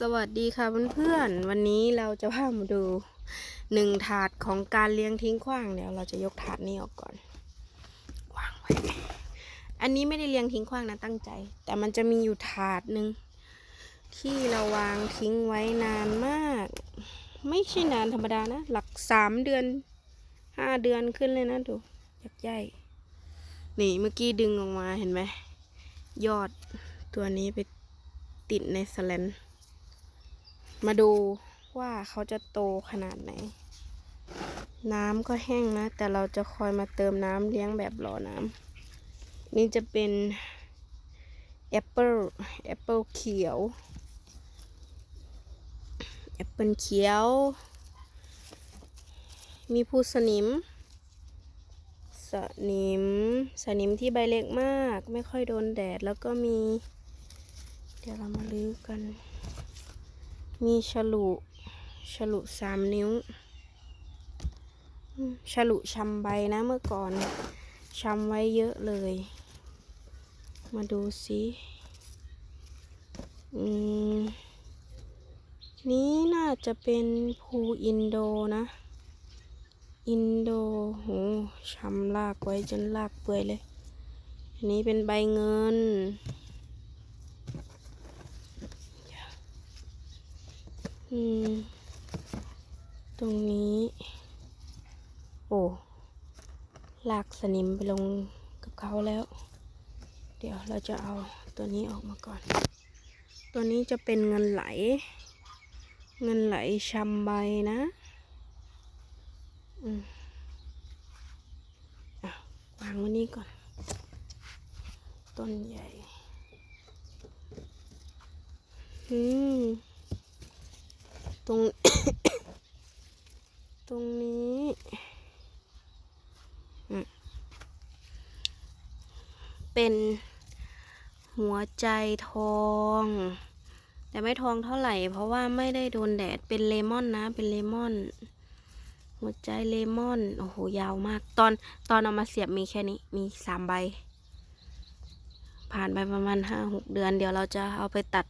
สวัสดีค่ะเพื่อนๆ วันนี้เราจะพามาดูหนึ่งถาดของการเลี้ยงทิ้งขว้างเดี๋ยวเราจะยกถาดนี้ออกก่อนวางไว้ อันนี้ไม่ได้เลี้ยงทิ้งขว้างนะตั้งใจ แต่มันจะมีอยู่ถาดหนึ่งที่เราวางทิ้งไว้นานมาก ไม่ใช่นานธรรมดานะ หลักสามเดือนห้าเดือนขึ้นเลยนะดูยักษ์ใหญ่นี่เมื่อกี้ดึงออกมาเห็นไหมยอดตัวนี้ไปติดในสแลน มาดูว่าเขาจะโตขนาดไหน น้ำก็แห้งนะ แต่เราจะคอยมาเติมน้ำเลี้ยงแบบรอน้ำนี่จะเป็นแอปเปิลแอปเปิลเขียวแอปเปิลเขียว มีผู้สนิม สนิม สนิมที่ใบเล็กมาก ไม่ค่อยโดนแดด แล้วก็มี เดี๋ยวเรามาลื้อกัน มีฉลุฉลุสามนิ้ว ฉลุชำใบนะเมื่อก่อนชำไว้เยอะเลย มาดูสิอืมนี้น่าจะเป็นภูอินโดนะ อินโดโหชำลากไว้จนลากเปื่อยเลย อันนี้เป็นใบเงิน อืม ตรงนี้ โอ้ลากสนิมไปลงกับเขาแล้ว เดี๋ยวเราจะเอาตัวนี้ออกมาก่อน ตัวนี้จะเป็นเงินไหล เงินไหลชำใบนะ อืมอะวางไว้นี่ก่อน ต้นใหญ่ อืม ตรง ตรงนี้เป็นหัวใจทอง แต่ไม่ทองเท่าไหร่ เพราะว่าไม่ได้โดนแดดเป็นเลมอนนะ เป็นเลมอน หัวใจเลมอน โอ้โห ยาวมาก ตอนตอนเอามาเสียบมีแค่นี้มีสามใบ ผ่านไปประมาณห้าหกเดือน เดี๋ยวเราจะเอาไปตัด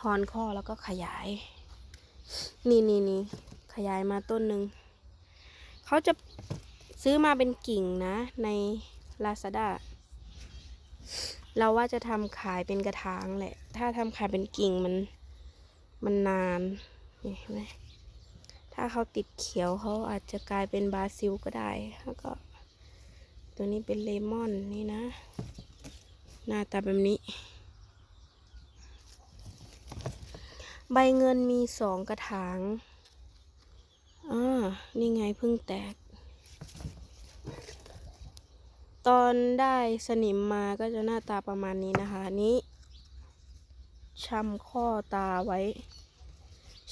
ทอนข้อแล้วก็ขยาย นี่นี่นี่ขยายมาต้นหนึ่ง เขาจะซื้อมาเป็นกิ่งนะใน Lazada เราว่าจะทำขายเป็นกระถางแหละ ถ้าทำขายเป็นกิ่งมันมันนานนี่เห็นไหมถ้าเขาติดเขียวเขาอาจจะกลายเป็นบาซิลก็ได้ แล้วก็ ตัวนี้เป็นเลมอนนี่นะ หน้าตาแบบนี้ ใบเงินมีสองกระถางอ่านี่ไงเพิ่งแตก ตอนได้สนิมมาก็จะหน้าตาประมาณนี้นะคะ นี้ชำข้อตาไว้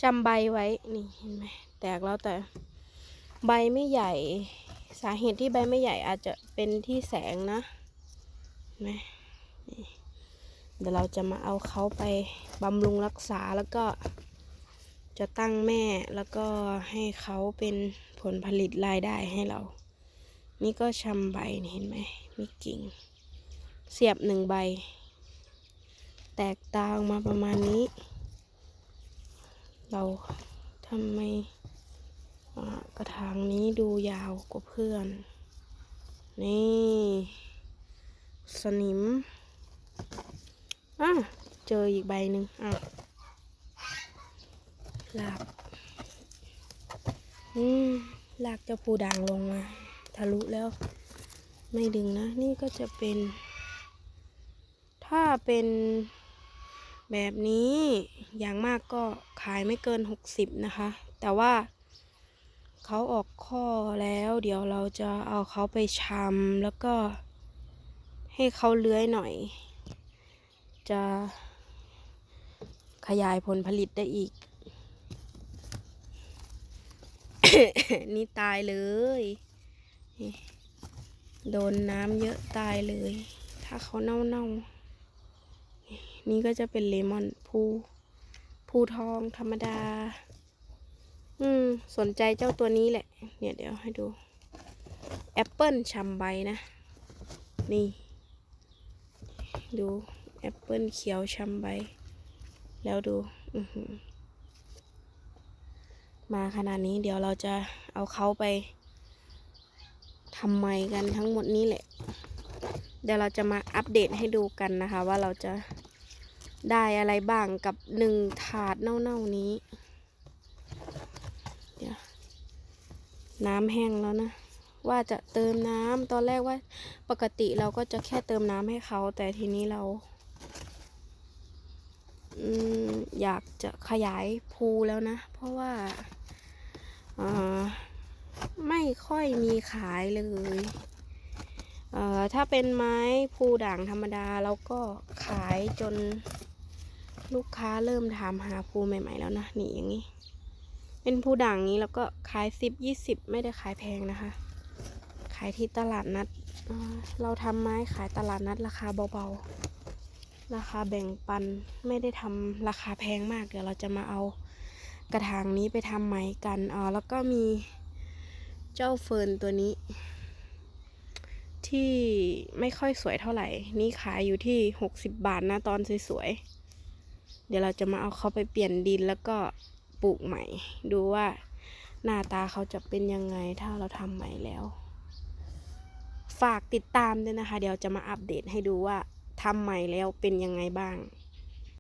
ชำใบไว้ นี่เห็นไหมแตกแล้วแต่ใบไม่ใหญ่ สาเหตุที่ใบไม่ใหญ่อาจจะเป็นที่แสงนะเห็นไหมนี่ เดี๋ยวเราจะมาเอาเขาไปบำรุงรักษาแล้วก็จะตั้งแม่แล้วก็ให้เขาเป็นผลผลิตรายได้ให้เรา นี่ก็ชำใบเห็นไหมมีกิ่ง เสียบหนึ่งใบ แตกตาออกมาประมาณนี้ เราทำไมกระถางนี้ดูยาวกว่าเพื่อน นี่ สนิม อะเจออีกใบหนึ่งอะลากอืมลากเจ้าปูด่างลงมา ทะลุแล้ว ไม่ดึงนะ นี่ก็จะเป็น ถ้าเป็นแบบนี้อย่างมากก็ขายไม่เกินหกสิบนะคะ แต่ว่าเขาออกข้อแล้ว เดี๋ยวเราจะเอาเขาไปชำแล้วก็ให้เขาเลื้อยหน่อย จะขยายผลผลิตได้อีก นี่ตายเลย โดนน้ำเยอะตายเลย ถ้าเขาเน่าเน่านี่ก็จะเป็นเลมอนภูภูทองธรรมดา อืม สนใจเจ้าตัวนี้แหละ เนี่ยเดี๋ยวให้ดู แอปเปิลชำใบนะ นี่ ดู แอปเปิลเขียวชำใบ แล้วดูมาขนาดนี้เดี๋ยวเราจะเอาเขาไปทำไมกันทั้งหมดนี้แหละ เดี๋ยวเราจะมาอัปเดตให้ดูกันนะคะ ว่าเราจะได้อะไรบ้างกับหนึ่งถาดเน่าๆนี้ เดี๋ยวน้ำแห้งแล้วนะ ว่าจะเติมน้ำตอนแรกว่าปกติเราก็จะแค่เติมน้ำให้เขา แต่ทีนี้เรา อยากจะขยายภูแล้วนะ เพราะว่าไม่ค่อยมีขายเลยเถ้าเป็นไม้ภูด่างธรรมดาเราก็ขายจนลูกค้าเริ่มถามหาภูใหม่ ๆ แล้วนะนี่อย่างนี้ เป็นภูด่างนี้แล้วก็ขายสิบยี่สิบไม่ได้ขายแพงนะคะ ขายที่ตลาดนัด เราทำไม้ขายตลาดนัดราคาเบาๆ ราคาแบ่งปันไม่ได้ทำราคาแพงมาก เดี๋ยวเราจะมาเอากระถางนี้ไปทำไหมกันอ๋อแล้วก็มีเจ้าเฟิร์นตัวนี้ ที่ไม่ค่อยสวยเท่าไหร่ นี่ขายอยู่ที่ 60 บาทนะตอนสวยๆ เดี๋ยวเราจะมาเอาเขาไปเปลี่ยนดินแล้วก็ปลูกใหม่ ดูว่าหน้าตาเขาจะเป็นยังไงถ้าเราทำใหม่แล้ว ฝากติดตามด้วยนะคะ เดี๋ยวจะมาอัปเดตให้ดูว่า ทำใหม่แล้วเป็นยังไงบ้าง